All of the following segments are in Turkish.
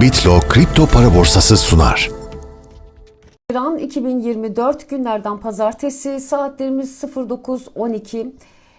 Bitlo kripto para borsası sunar. Haziran 2024 günlerden pazartesi saatlerimiz 09.12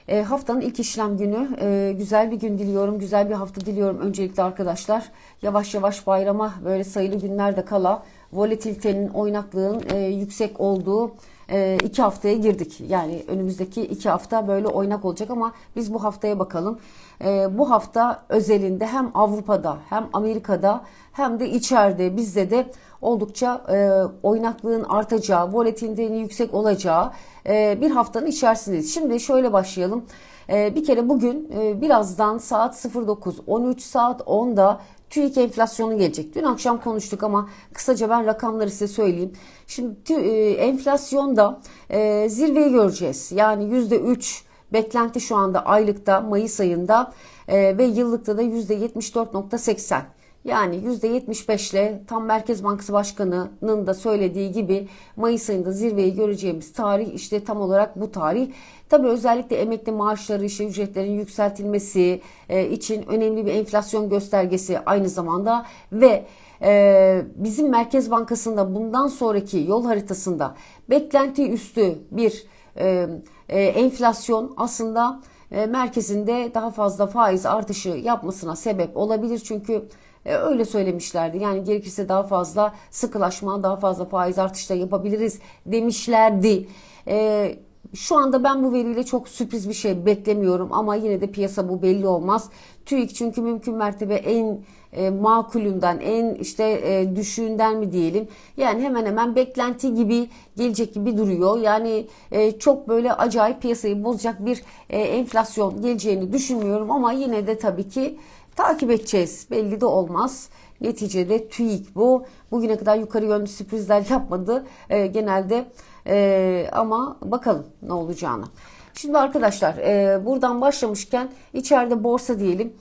E, haftanın ilk işlem günü. E, güzel bir gün diliyorum güzel bir hafta diliyorum öncelikle arkadaşlar. Yavaş yavaş bayrama böyle sayılı günlerde kala volatilitenin oynaklığın e, yüksek olduğu e, iki haftaya girdik yani önümüzdeki iki hafta böyle oynak olacak ama biz bu haftaya bakalım E, bu hafta özelinde hem Avrupa'da hem Amerika'da hem de içeride bizde de oldukça e, oynaklığın artacağı, volatilitenin yüksek olacağı e, bir haftanın içerisindeyiz. Şimdi şöyle başlayalım. Bir kere bugün birazdan saat 09, 13 saat 10'da TÜİK enflasyonu gelecek. Dün akşam konuştuk ama kısaca ben rakamları size söyleyeyim. Şimdi e, enflasyonda e, zirveyi göreceğiz. Yani %3 beklenti şu anda aylıkta Mayıs ayında e, ve yıllıkta da %74.80. Yani %75 ile tam Merkez Bankası Başkanı'nın da söylediği gibi Mayıs ayında zirveyi göreceğimiz tarih işte tam olarak bu tarih. Tabii özellikle emekli maaşları, işe ücretlerin yükseltilmesi e, için önemli bir enflasyon göstergesi aynı zamanda ve e, bizim Merkez Bankası'nda bundan sonraki yol haritasında beklenti üstü bir e, enflasyon aslında merkezinde daha fazla faiz artışı yapmasına sebep olabilir. Çünkü e, öyle söylemişlerdi. Yani gerekirse daha fazla sıkılaşma, daha fazla faiz artışı da yapabiliriz demişlerdi. E, şu anda ben bu veriyle çok sürpriz bir şey beklemiyorum ama yine de piyasa bu belli olmaz. TÜİK çünkü mümkün mertebe en e, makulünden, en işte e, düşüğünden mi diyelim. Yani hemen hemen beklenti gibi gelecek gibi duruyor. Yani e, çok böyle acayip piyasayı bozacak bir e, enflasyon geleceğini düşünmüyorum ama yine de tabii ki takip edeceğiz. Belli de olmaz. Neticede TÜİK bu. Bugüne kadar yukarı yönlü sürprizler yapmadı. E, genelde e, ama bakalım ne olacağını. Şimdi arkadaşlar e, buradan başlamışken içeride borsa diyelim.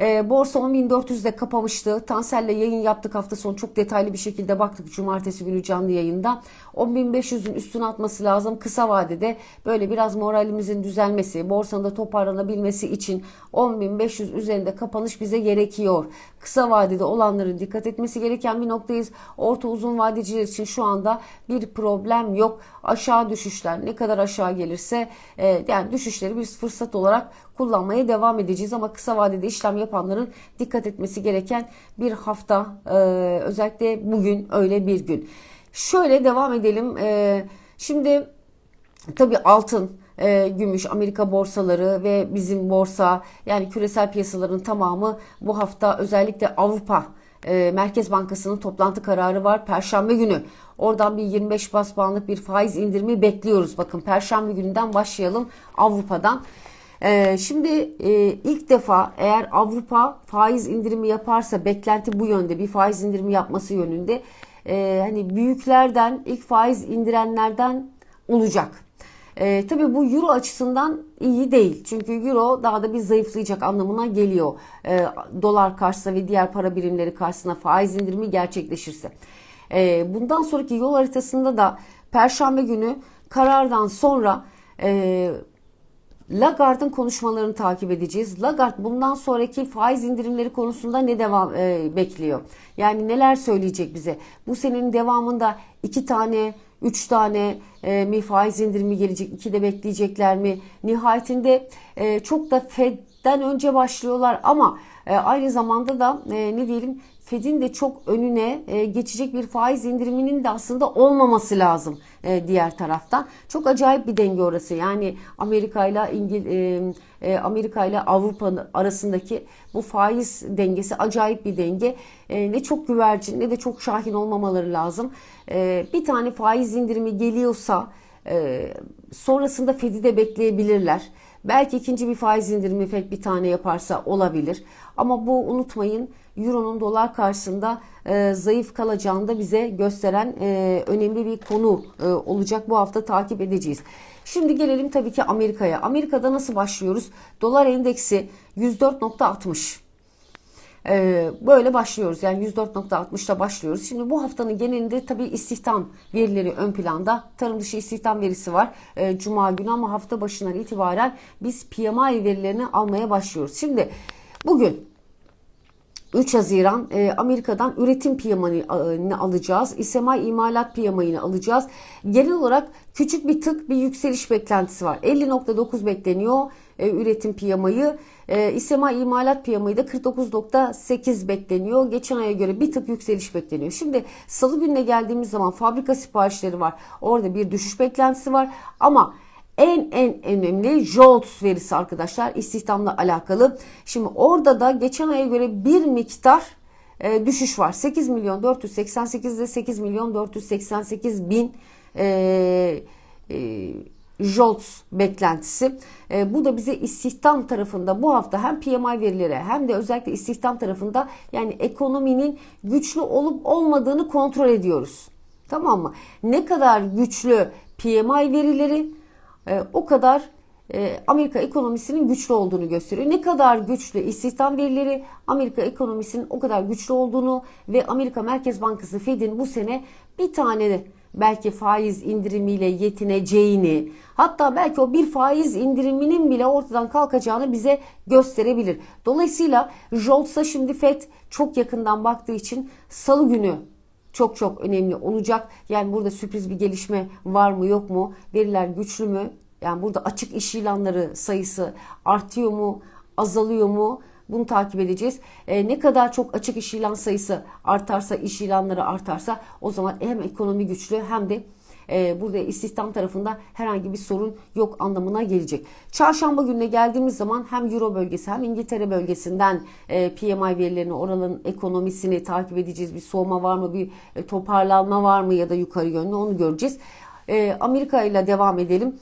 E, borsa 10.400'de kapamıştı. Tansel'le yayın yaptık hafta sonu çok detaylı bir şekilde baktık cumartesi günü canlı yayında. 10.500'ün üstüne atması lazım kısa vadede böyle biraz moralimizin düzelmesi, borsanın da toparlanabilmesi için 10.500 üzerinde kapanış bize gerekiyor. Kısa vadede olanların dikkat etmesi gereken bir noktayız. Orta uzun vadeciler için şu anda bir problem yok. Aşağı düşüşler ne kadar aşağı gelirse e, yani düşüşleri bir fırsat olarak kullanmaya devam edeceğiz ama kısa vadede işlem yapanların dikkat etmesi gereken bir hafta e, özellikle bugün öyle bir gün. Şöyle devam edelim. E, şimdi tabii altın, e, gümüş, Amerika borsaları ve bizim borsa yani küresel piyasaların tamamı bu hafta özellikle Avrupa Merkez Bankası'nın toplantı kararı var Perşembe günü. Oradan bir 25 bas puanlık bir faiz indirimi bekliyoruz. Bakın Perşembe gününden başlayalım Avrupa'dan. Ee, şimdi e, ilk defa eğer Avrupa faiz indirimi yaparsa beklenti bu yönde bir faiz indirimi yapması yönünde e, hani büyüklerden ilk faiz indirenlerden olacak. E, tabii bu euro açısından iyi değil. Çünkü euro daha da bir zayıflayacak anlamına geliyor. E, dolar karşısında ve diğer para birimleri karşısında faiz indirimi gerçekleşirse. E, bundan sonraki yol haritasında da Perşembe günü karardan sonra e, Lagarde'ın konuşmalarını takip edeceğiz. Lagarde bundan sonraki faiz indirimleri konusunda ne devam e, bekliyor? Yani neler söyleyecek bize? Bu senenin devamında iki tane, üç tane e, mi faiz indirimi gelecek? İki de bekleyecekler mi? Nihayetinde e, çok da Fed'den önce başlıyorlar ama e, aynı zamanda da e, ne diyelim Fed'in de çok önüne e, geçecek bir faiz indiriminin de aslında olmaması lazım e, diğer taraftan. Çok acayip bir denge orası. Yani Amerika ile İngil e, Amerika ile Avrupa arasındaki bu faiz dengesi acayip bir denge. Ne çok güvercin ne de çok şahin olmamaları lazım. Bir tane faiz indirimi geliyorsa sonrasında Fed'i de bekleyebilirler. Belki ikinci bir faiz indirimi FED bir tane yaparsa olabilir. Ama bu unutmayın Euro'nun dolar karşısında e, zayıf kalacağını da bize gösteren e, önemli bir konu e, olacak. Bu hafta takip edeceğiz. Şimdi gelelim tabii ki Amerika'ya. Amerika'da nasıl başlıyoruz? Dolar endeksi 104.60. Ee, böyle başlıyoruz. Yani 104.60'da başlıyoruz. Şimdi bu haftanın genelinde tabii istihdam verileri ön planda. Tarım dışı istihdam verisi var. Ee, Cuma günü ama hafta başından itibaren biz PMI verilerini almaya başlıyoruz. Şimdi bugün 3 Haziran e, Amerika'dan üretim piyamayını alacağız. İSMA imalat piyamayını alacağız. Genel olarak küçük bir tık bir yükseliş beklentisi var. 50.9 bekleniyor e, üretim piyamayı. E, İSMA imalat piyamayı da 49.8 bekleniyor. Geçen aya göre bir tık yükseliş bekleniyor. Şimdi salı gününe geldiğimiz zaman fabrika siparişleri var. Orada bir düşüş beklentisi var. Ama en en önemli JOLTS verisi arkadaşlar istihdamla alakalı. Şimdi orada da geçen aya göre bir miktar e, düşüş var. 8 milyon 488 ile 8 milyon 488 bin e, e, JOLTS beklentisi. E, bu da bize istihdam tarafında bu hafta hem PMI verileri hem de özellikle istihdam tarafında yani ekonominin güçlü olup olmadığını kontrol ediyoruz. Tamam mı? Ne kadar güçlü PMI verileri e, o kadar e, Amerika ekonomisinin güçlü olduğunu gösteriyor. Ne kadar güçlü istihdam verileri Amerika ekonomisinin o kadar güçlü olduğunu ve Amerika Merkez Bankası Fed'in bu sene bir tane belki faiz indirimiyle yetineceğini hatta belki o bir faiz indiriminin bile ortadan kalkacağını bize gösterebilir. Dolayısıyla JOLTS'a şimdi Fed çok yakından baktığı için salı günü çok çok önemli olacak. Yani burada sürpriz bir gelişme var mı yok mu? Veriler güçlü mü? Yani burada açık iş ilanları sayısı artıyor mu? Azalıyor mu? Bunu takip edeceğiz. E, ne kadar çok açık iş ilan sayısı artarsa, iş ilanları artarsa o zaman hem ekonomi güçlü hem de e, burada istihdam tarafında herhangi bir sorun yok anlamına gelecek. Çarşamba gününe geldiğimiz zaman hem Euro bölgesi hem İngiltere bölgesinden e, PMI verilerini, oranın ekonomisini takip edeceğiz. Bir soğuma var mı, bir e, toparlanma var mı ya da yukarı yönlü onu göreceğiz. E, Amerika ile devam edelim.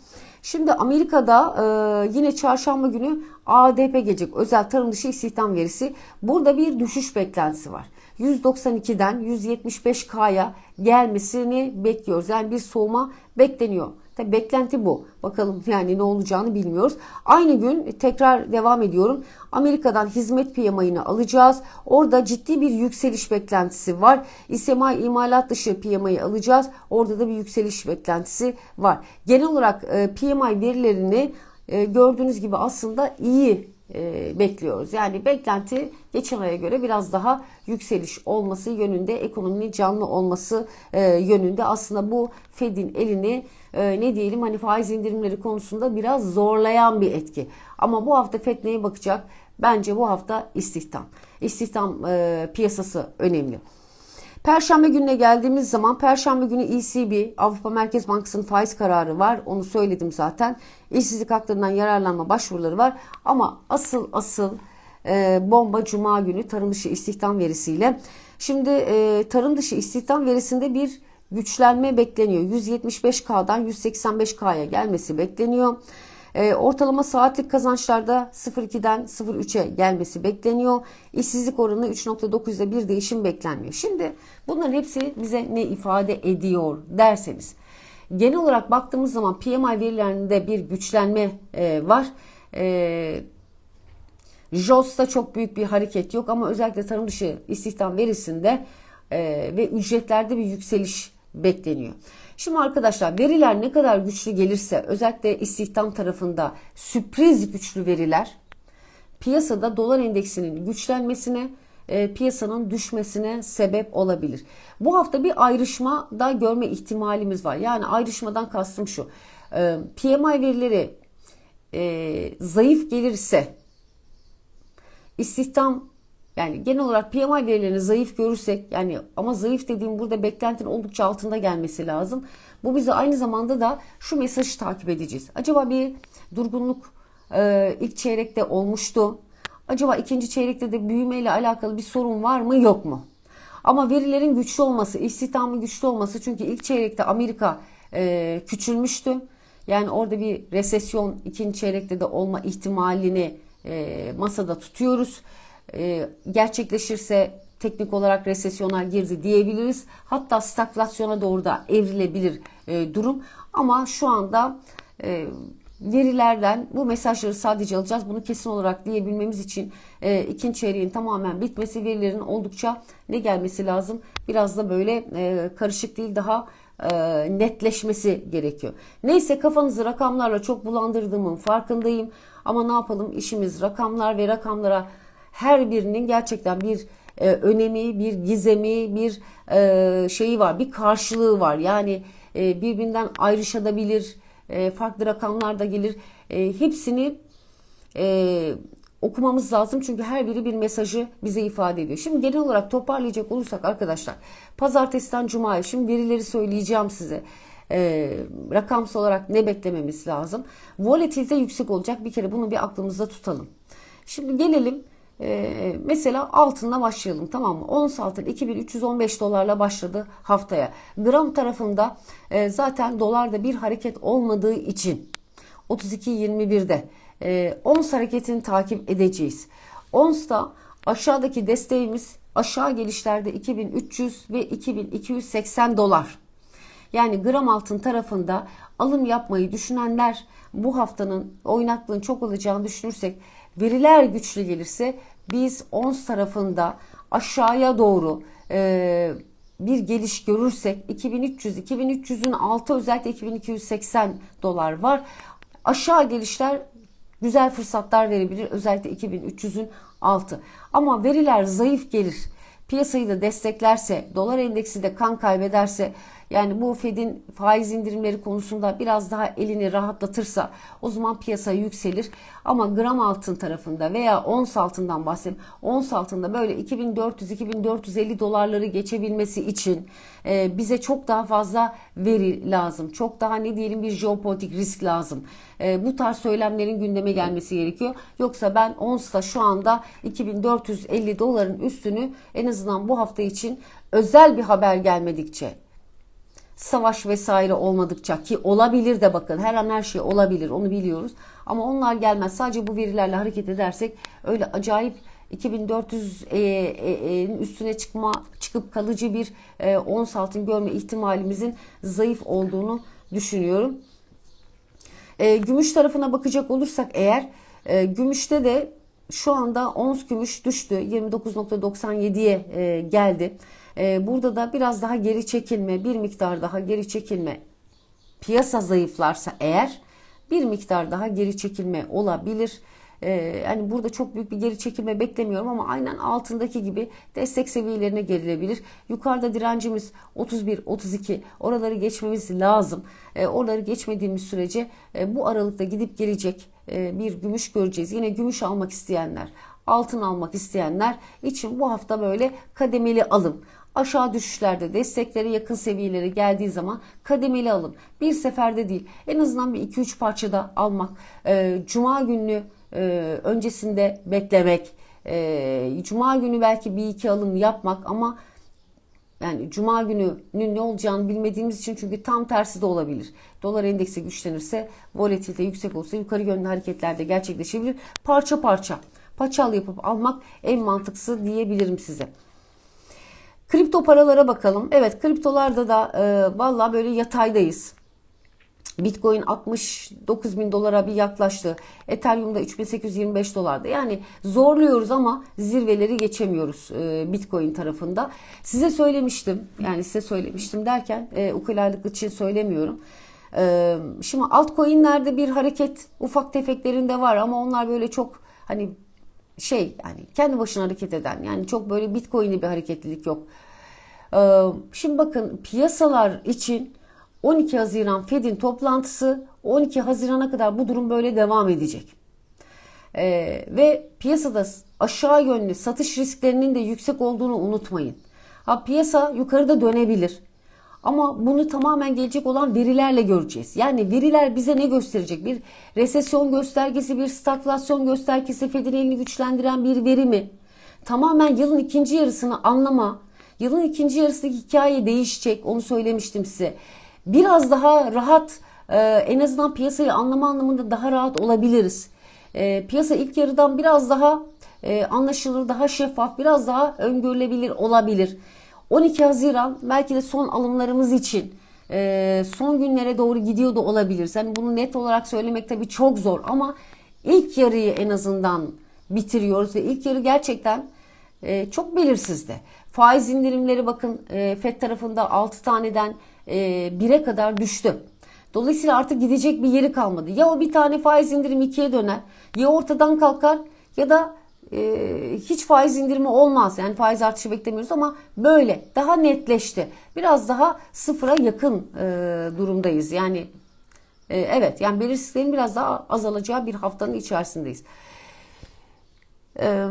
Şimdi Amerika'da e, yine çarşamba günü ADP gelecek. Özel tarım dışı istihdam verisi. Burada bir düşüş beklentisi var. 192'den 175K'ya gelmesini bekliyoruz. Yani bir soğuma bekleniyor. Tabi beklenti bu. Bakalım yani ne olacağını bilmiyoruz. Aynı gün tekrar devam ediyorum. Amerika'dan hizmet piyamayını alacağız. Orada ciddi bir yükseliş beklentisi var. İSMA imalat dışı piyamayı alacağız. Orada da bir yükseliş beklentisi var. Genel olarak e, PMI verilerini e, gördüğünüz gibi aslında iyi e, bekliyoruz. Yani beklenti geçen aya göre biraz daha yükseliş olması yönünde, ekonominin canlı olması e, yönünde. Aslında bu Fed'in elini e, ne diyelim hani faiz indirimleri konusunda biraz zorlayan bir etki. Ama bu hafta Fed neye bakacak? Bence bu hafta istihdam. İstihdam e, piyasası önemli. Perşembe gününe geldiğimiz zaman Perşembe günü ECB Avrupa Merkez Bankası'nın faiz kararı var. Onu söyledim zaten. İşsizlik haklarından yararlanma başvuruları var. Ama asıl asıl e, bomba Cuma günü tarım dışı istihdam verisiyle. Şimdi e, tarım dışı istihdam verisinde bir güçlenme bekleniyor. 175K'dan 185K'ya gelmesi bekleniyor. E, ortalama saatlik kazançlarda 0.2'den 0.3'e gelmesi bekleniyor. İşsizlik oranı 3.9'da bir değişim beklenmiyor. Şimdi bunların hepsi bize ne ifade ediyor derseniz. Genel olarak baktığımız zaman PMI verilerinde bir güçlenme e, var. E, JOS'ta çok büyük bir hareket yok ama özellikle tarım dışı istihdam verisinde e, ve ücretlerde bir yükseliş bekleniyor. Şimdi arkadaşlar veriler ne kadar güçlü gelirse özellikle istihdam tarafında sürpriz güçlü veriler piyasada dolar endeksinin güçlenmesine e, piyasanın düşmesine sebep olabilir. Bu hafta bir ayrışma da görme ihtimalimiz var. Yani ayrışmadan kastım şu. E, PMI verileri e, zayıf gelirse istihdam yani genel olarak PMI verilerini zayıf görürsek yani ama zayıf dediğim burada beklentinin oldukça altında gelmesi lazım. Bu bize aynı zamanda da şu mesajı takip edeceğiz. Acaba bir durgunluk e, ilk çeyrekte olmuştu. Acaba ikinci çeyrekte de büyümeyle alakalı bir sorun var mı yok mu? Ama verilerin güçlü olması, istihdamın güçlü olması çünkü ilk çeyrekte Amerika e, küçülmüştü. Yani orada bir resesyon ikinci çeyrekte de olma ihtimalini e, masada tutuyoruz. E, gerçekleşirse teknik olarak resesyona girdi diyebiliriz. Hatta stagflasyona doğru da evrilebilir e, durum. Ama şu anda e, verilerden bu mesajları sadece alacağız. Bunu kesin olarak diyebilmemiz için e, ikinci çeyreğin tamamen bitmesi, verilerin oldukça ne gelmesi lazım? Biraz da böyle e, karışık değil daha e, netleşmesi gerekiyor. Neyse kafanızı rakamlarla çok bulandırdığımın farkındayım. Ama ne yapalım işimiz rakamlar ve rakamlara her birinin gerçekten bir e, önemi, bir gizemi, bir e, şeyi var, bir karşılığı var. Yani e, birbirinden ayrışabilir, e, farklı rakamlar da gelir. E, hepsini e, okumamız lazım çünkü her biri bir mesajı bize ifade ediyor. Şimdi genel olarak toparlayacak olursak arkadaşlar pazartesiden cumaya şimdi verileri söyleyeceğim size. E, rakamsal olarak ne beklememiz lazım? Volatilite yüksek olacak bir kere bunu bir aklımızda tutalım. Şimdi gelelim e, mesela altınla başlayalım tamam mı? Ons altın 2315 dolarla başladı haftaya. Gram tarafında e, zaten dolarda bir hareket olmadığı için 32.21'de e, ons hareketini takip edeceğiz. Ons'ta aşağıdaki desteğimiz aşağı gelişlerde 2300 ve 2280 dolar. Yani gram altın tarafında alım yapmayı düşünenler bu haftanın oynaklığın çok olacağını düşünürsek veriler güçlü gelirse biz ons tarafında aşağıya doğru e, bir geliş görürsek 2300 2300'ün altı özellikle 2280 dolar var. Aşağı gelişler güzel fırsatlar verebilir özellikle 2300'ün altı. Ama veriler zayıf gelir. Piyasayı da desteklerse, dolar endeksi de kan kaybederse yani bu Fed'in faiz indirimleri konusunda biraz daha elini rahatlatırsa o zaman piyasa yükselir. Ama gram altın tarafında veya ons altından bahsedeyim. Ons altında böyle 2400-2450 dolarları geçebilmesi için e, bize çok daha fazla veri lazım. Çok daha ne diyelim bir jeopolitik risk lazım. E, bu tarz söylemlerin gündeme gelmesi gerekiyor. Yoksa ben onsta şu anda 2450 doların üstünü en azından bu hafta için özel bir haber gelmedikçe savaş vesaire olmadıkça ki olabilir de bakın her an her şey olabilir onu biliyoruz. Ama onlar gelmez sadece bu verilerle hareket edersek öyle acayip 2400'in üstüne çıkma çıkıp kalıcı bir e, ons altın görme ihtimalimizin zayıf olduğunu düşünüyorum. E, gümüş tarafına bakacak olursak eğer e, gümüşte de şu anda ons gümüş düştü 29.97'ye e, geldi. E, burada da biraz daha geri çekilme bir miktar daha geri çekilme piyasa zayıflarsa eğer bir miktar daha geri çekilme olabilir. Ee, yani burada çok büyük bir geri çekilme beklemiyorum ama aynen altındaki gibi destek seviyelerine gerilebilir. Yukarıda direncimiz 31 32 oraları geçmemiz lazım. Ee, oraları geçmediğimiz sürece e, bu aralıkta gidip gelecek e, bir gümüş göreceğiz. Yine gümüş almak isteyenler, altın almak isteyenler için bu hafta böyle kademeli alım aşağı düşüşlerde desteklere yakın seviyelere geldiği zaman kademeli alım. Bir seferde değil en azından bir 2-3 parçada almak. E, Cuma günü e, öncesinde beklemek. E, Cuma günü belki bir iki alım yapmak ama yani cuma gününün ne olacağını bilmediğimiz için çünkü tam tersi de olabilir. Dolar endeksi güçlenirse, volatilite yüksek olursa yukarı yönlü hareketler de gerçekleşebilir. Parça parça, paçal yapıp almak en mantıklısı diyebilirim size. Kripto paralara bakalım. Evet kriptolarda da e, valla böyle yataydayız. Bitcoin 69 bin dolara bir yaklaştı. Ethereum'da 3825 dolarda. Yani zorluyoruz ama zirveleri geçemiyoruz e, Bitcoin tarafında. Size söylemiştim. Yani size söylemiştim derken e, ukulalık için söylemiyorum. E, şimdi altcoin'lerde bir hareket ufak tefeklerinde var ama onlar böyle çok hani şey yani kendi başına hareket eden yani çok böyle Bitcoin'li bir hareketlilik yok. Ee, şimdi bakın piyasalar için 12 Haziran Fed'in toplantısı 12 Haziran'a kadar bu durum böyle devam edecek. Ee, ve piyasada aşağı yönlü satış risklerinin de yüksek olduğunu unutmayın. Ha piyasa yukarıda dönebilir. Ama bunu tamamen gelecek olan verilerle göreceğiz. Yani veriler bize ne gösterecek? Bir resesyon göstergesi, bir stagflasyon göstergesi, Fed'in elini güçlendiren bir veri mi? Tamamen yılın ikinci yarısını anlama, yılın ikinci yarısındaki hikaye değişecek. Onu söylemiştim size. Biraz daha rahat, e, en azından piyasayı anlama anlamında daha rahat olabiliriz. E, piyasa ilk yarıdan biraz daha e, anlaşılır, daha şeffaf, biraz daha öngörülebilir olabilir. 12 Haziran belki de son alımlarımız için e, son günlere doğru gidiyor da olabilir. Yani bunu net olarak söylemek tabii çok zor ama ilk yarıyı en azından bitiriyoruz ve ilk yarı gerçekten e, çok belirsizdi. Faiz indirimleri bakın e, FED tarafında 6 taneden e, 1'e kadar düştü. Dolayısıyla artık gidecek bir yeri kalmadı. Ya o bir tane faiz indirim ikiye döner ya ortadan kalkar ya da hiç faiz indirimi olmaz. Yani faiz artışı beklemiyoruz ama böyle daha netleşti. Biraz daha sıfıra yakın e, durumdayız. Yani e, evet yani belirsizliklerin biraz daha azalacağı bir haftanın içerisindeyiz. Eee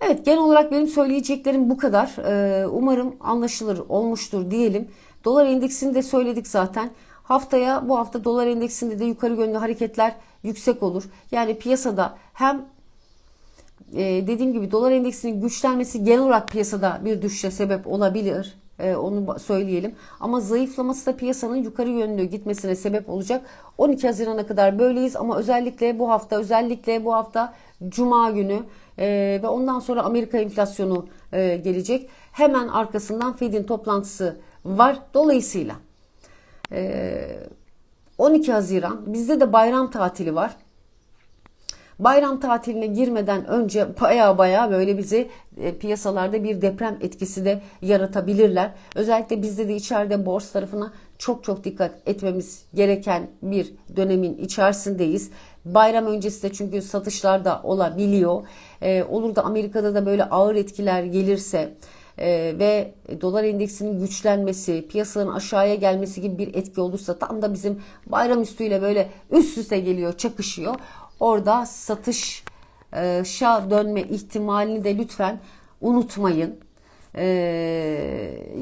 Evet genel olarak benim söyleyeceklerim bu kadar. Ee, umarım anlaşılır olmuştur diyelim. Dolar endeksini de söyledik zaten. Haftaya bu hafta dolar endeksinde de yukarı yönlü hareketler yüksek olur. Yani piyasada hem e, dediğim gibi dolar endeksinin güçlenmesi genel olarak piyasada bir düşüşe sebep olabilir. E, onu söyleyelim. Ama zayıflaması da piyasanın yukarı yönlü gitmesine sebep olacak. 12 Haziran'a kadar böyleyiz ama özellikle bu hafta özellikle bu hafta Cuma günü e, ve ondan sonra Amerika enflasyonu e, gelecek. Hemen arkasından Fed'in toplantısı var. Dolayısıyla e, 12 Haziran bizde de bayram tatili var. Bayram tatiline girmeden önce baya baya böyle bizi e, piyasalarda bir deprem etkisi de yaratabilirler. Özellikle bizde de içeride borsa tarafına çok çok dikkat etmemiz gereken bir dönemin içerisindeyiz. Bayram öncesi de çünkü satışlar da olabiliyor. E, olur da Amerika'da da böyle ağır etkiler gelirse e, ve dolar endeksinin güçlenmesi, piyasanın aşağıya gelmesi gibi bir etki olursa tam da bizim bayram üstüyle böyle üst üste geliyor, çakışıyor. Orada satışa dönme ihtimalini de lütfen unutmayın. E,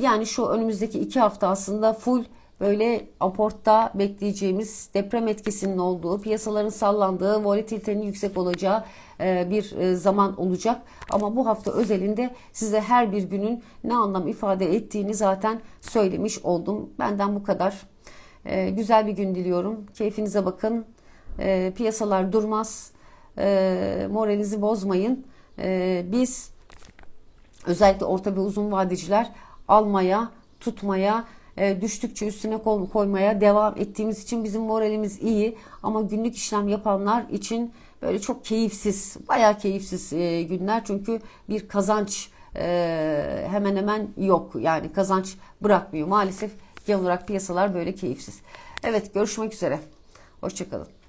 yani şu önümüzdeki iki hafta aslında full böyle aportta bekleyeceğimiz deprem etkisinin olduğu, piyasaların sallandığı, volatilitenin yüksek olacağı e, bir e, zaman olacak. Ama bu hafta özelinde size her bir günün ne anlam ifade ettiğini zaten söylemiş oldum. Benden bu kadar. E, güzel bir gün diliyorum. Keyfinize bakın. Piyasalar durmaz. Moralinizi bozmayın. Biz özellikle orta ve uzun vadeciler almaya, tutmaya, e, düştükçe üstüne koymaya devam ettiğimiz için bizim moralimiz iyi. Ama günlük işlem yapanlar için böyle çok keyifsiz, bayağı keyifsiz e, günler. Çünkü bir kazanç e, hemen hemen yok. Yani kazanç bırakmıyor. Maalesef genel olarak piyasalar böyle keyifsiz. Evet görüşmek üzere. Hoşçakalın.